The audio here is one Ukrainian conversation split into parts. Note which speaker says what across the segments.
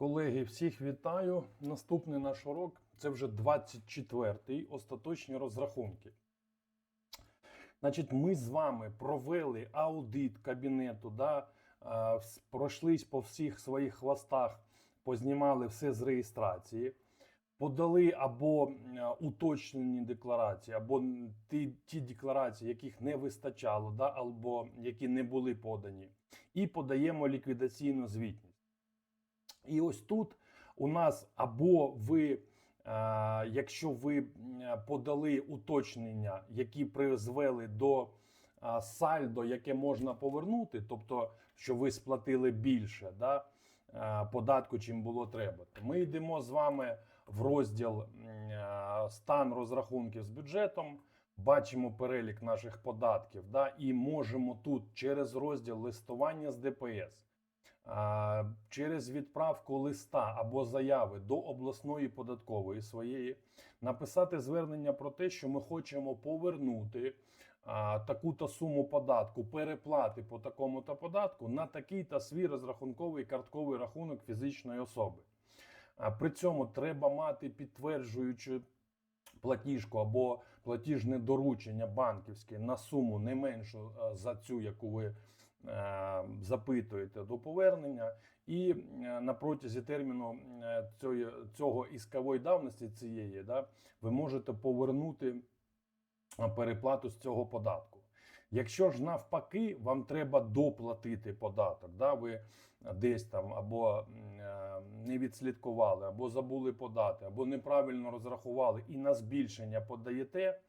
Speaker 1: Колеги, всіх вітаю. Наступний наш урок це вже 24-й остаточні розрахунки. Значить, ми з вами провели аудит кабінету, да, пройшлись по всіх своїх хвостах, познімали все з реєстрації, подали або уточнені декларації, або ті, ті декларації, яких не вистачало, да, або які не були подані, і подаємо ліквідаційну звітність. І ось тут у нас або ви, е, якщо ви подали уточнення, які призвели до е, сальдо, яке можна повернути, тобто що ви сплатили більше да, е, податку, чим було треба, то ми йдемо з вами в розділ стан розрахунків з бюджетом. Бачимо перелік наших податків, да, і можемо тут через розділ листування з ДПС через відправку листа або заяви до обласної податкової своєї написати звернення про те, що ми хочемо повернути таку-то суму податку, переплати по такому-то податку на такий-то свій розрахунковий картковий рахунок фізичної особи. При цьому треба мати підтверджуючу платіжку або платіжне доручення банківське на суму не меншу за цю, яку ви запитуєте до повернення, і е, на протязі терміну е, цієї, цього іскової давності цієї, да, ви можете повернути е, переплату з цього податку. Якщо ж навпаки, вам треба доплатити податок, да, ви десь там або е, не відслідкували, або забули подати, або неправильно розрахували і на збільшення подаєте,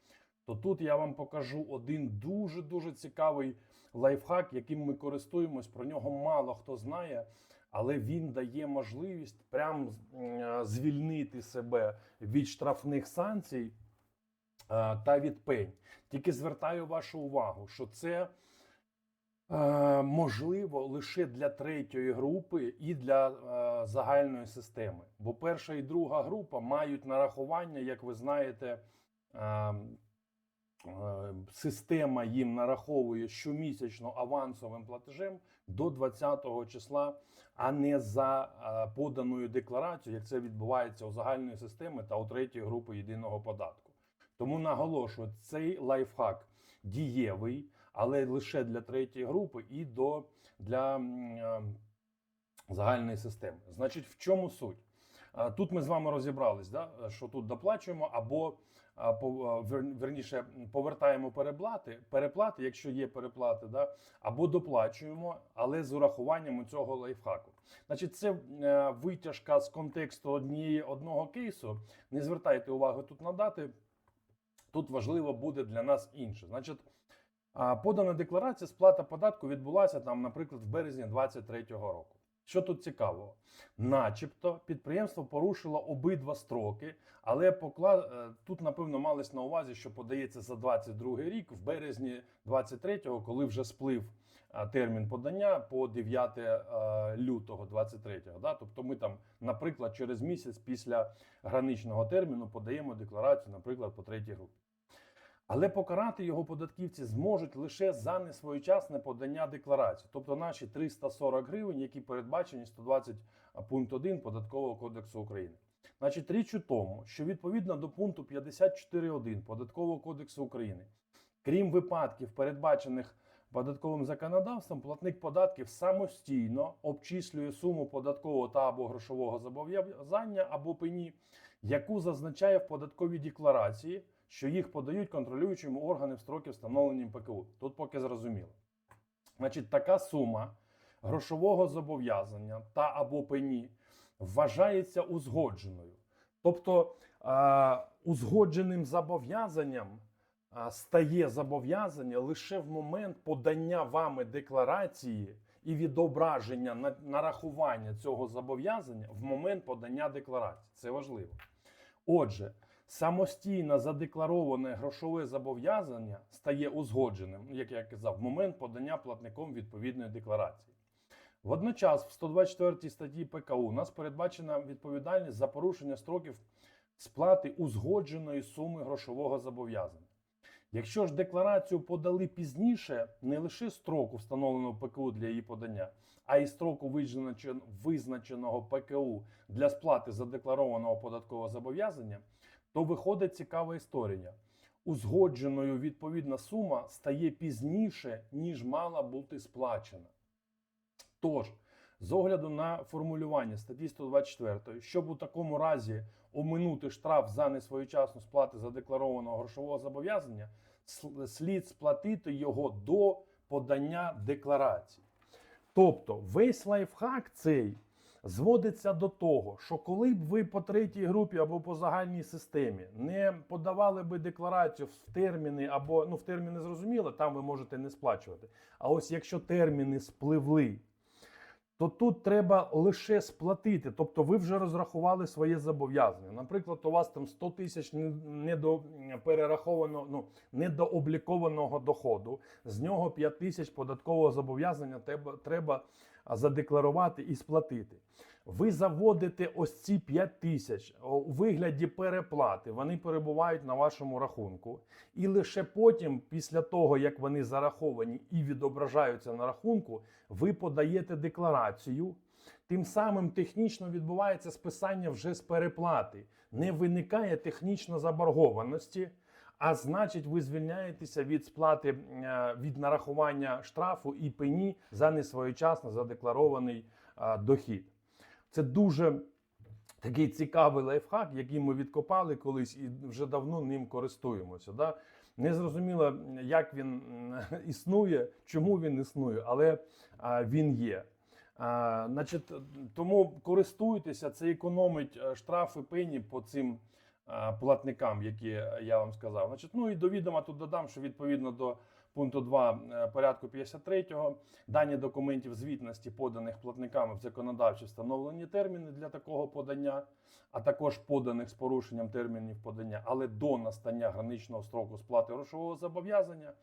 Speaker 1: то тут я вам покажу один дуже дуже цікавий лайфхак, яким ми користуємось. Про нього мало хто знає, але він дає можливість прям звільнити себе від штрафних санкцій е, та від пень. Тільки звертаю вашу увагу, що це е, можливо лише для третьої групи і для е, загальної системи. Бо перша і друга група мають нарахування, як ви знаєте. е, Е, Система їм нараховує щомісячно авансовим платежем до 20-го числа, а не за е, поданою декларацією, як це відбувається у загальної системи та у третьої групи єдиного податку. Тому наголошую, цей лайфхак дієвий, але лише для третьої групи і до для е, загальної системи. Значить, в чому суть? А, Тут ми з вами розібрались, да, що тут доплачуємо або вер- верніше повертаємо переплати, переплати, якщо є переплати, да, або доплачуємо, але з урахуванням цього лайфхаку. Значить, це е, витяжка з контексту однієї одного кейсу. Не звертайте увагу тут на дати. Тут важливо буде для нас інше. Значить, подана декларація, сплата податку відбулася там, наприклад, в березні 2023 року. Що тут цікавого? Начебто підприємство порушило обидва строки, але покла... е, тут, напевно, малось на увазі, що подається за 22 рік, в березні 23-го, коли вже сплив е, термін подання по 9 е, лютого 23-го. Да? Тобто ми там, наприклад, через місяць після граничного терміну подаємо декларацію, наприклад, по третій групі. Але покарати його податківці зможуть лише за несвоєчасне подання декларації, тобто наші 340 гривень, які передбачені 120 пункт 1 Податкового кодексу України. Значить, річ у тому, що відповідно до пункту 54.1 Податкового кодексу України, крім випадків, передбачених податковим законодавством, платник податків самостійно обчислює суму податкового та або грошового зобов'язання або пені, яку зазначає в податковій декларації, що їх подають контролюючим органи в строки, встановлені ПКУ. Тут поки зрозуміло. Значить, така сума грошового зобов'язання та або пені вважається узгодженою. Тобто е, узгодженим зобов'язанням стає зобов'язання лише в момент подання вами декларації і відображення на- нарахування цього зобов'язання в момент подання декларації. Це важливо. Отже, самостійно задеклароване грошове зобов'язання стає узгодженим, як я казав, в момент подання платником відповідної декларації. Водночас, в 124 статті ПКУ у нас передбачена відповідальність за порушення строків сплати узгодженої суми грошового зобов'язання. Якщо ж декларацію подали пізніше, не лише строку, встановленого ПКУ для її подання, а й строку визначеного ПКУ для сплати задекларованого податкового зобов'язання, то виходить цікава історія. Узгодженою відповідна сума стає пізніше, ніж мала бути сплачена. Тож, з огляду на формулювання статті 124, щоб у такому разі оминути штраф за несвоєчасну сплату задекларованого грошового зобов'язання, слід сплатити його до подання декларації. Тобто, весь лайфхак цей зводиться до того, що коли б ви по третій групі або по загальній системі не подавали би декларацію в терміни, або ну в терміни зрозуміло, там ви можете не сплачувати. А ось якщо терміни спливли, то тут треба лише сплатити. Тобто ви вже розрахували своє зобов'язання. Наприклад, у вас там 100 тисяч недоперерахованого, ну, недооблікованого доходу, з нього 5 тисяч податкового зобов'язання треба, треба задекларувати і сплатити. Ви заводите ось ці 5 тисяч у вигляді переплати. Вони перебувають на вашому рахунку. І лише потім, після того, як вони зараховані і відображаються на рахунку, ви подаєте декларацію. Тим самим технічно відбувається списання вже з переплати. Не виникає технічно заборгованості, а значить, ви звільняєтеся від сплати е, від нарахування штрафу і пені за несвоєчасно задекларований е, дохід. Це дуже такий цікавий лайфхак, який ми відкопали колись і вже давно ним користуємося. Да? Не зрозуміло, як він існує, чому він існує, але а, він є. Значить, тому користуйтеся, це економить е, штрафи пені по цим платникам, які я вам сказав. Значить, ну і до відома тут додам, що відповідно до пункту 2 е, порядку 53 дані документів звітності, поданих платниками в законодавчі встановлені терміни для такого подання, а також поданих з порушенням термінів подання, але до настання граничного строку сплати грошового зобов'язання.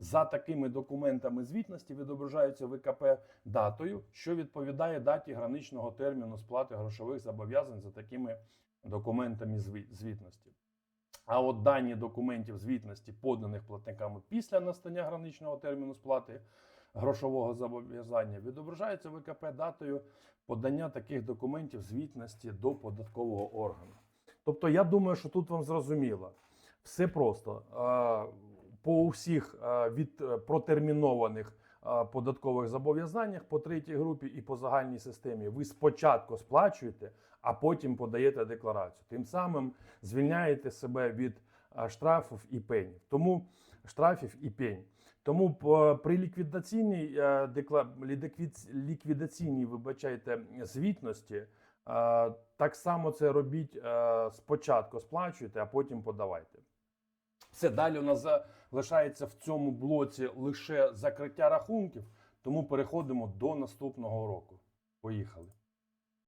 Speaker 1: За такими документами звітності відображаються ВКП датою, що відповідає даті граничного терміну сплати грошових зобов'язань за такими документами звітності. А от дані документів звітності, поданих платниками після настання граничного терміну сплати грошового зобов'язання, відображаються ВКП датою подання таких документів звітності до податкового органу. Тобто, я думаю, що тут вам зрозуміло. Все просто. По усіх від е, протермінованих податкових зобов'язаннях по третій групі і по загальній системі ви спочатку сплачуєте, а потім подаєте декларацію. Тим самим звільняєте себе від е, штрафів і пень. Тому штрафів і пень. Тому п- при ліквідаційній е, ліквідаційній, вибачайте, звітності. е, Так само це робіть е, спочатку сплачуйте, а потім подавайте. Все далі у нас залишається в цьому блоці лише закриття рахунків, тому переходимо до наступного року. Поїхали.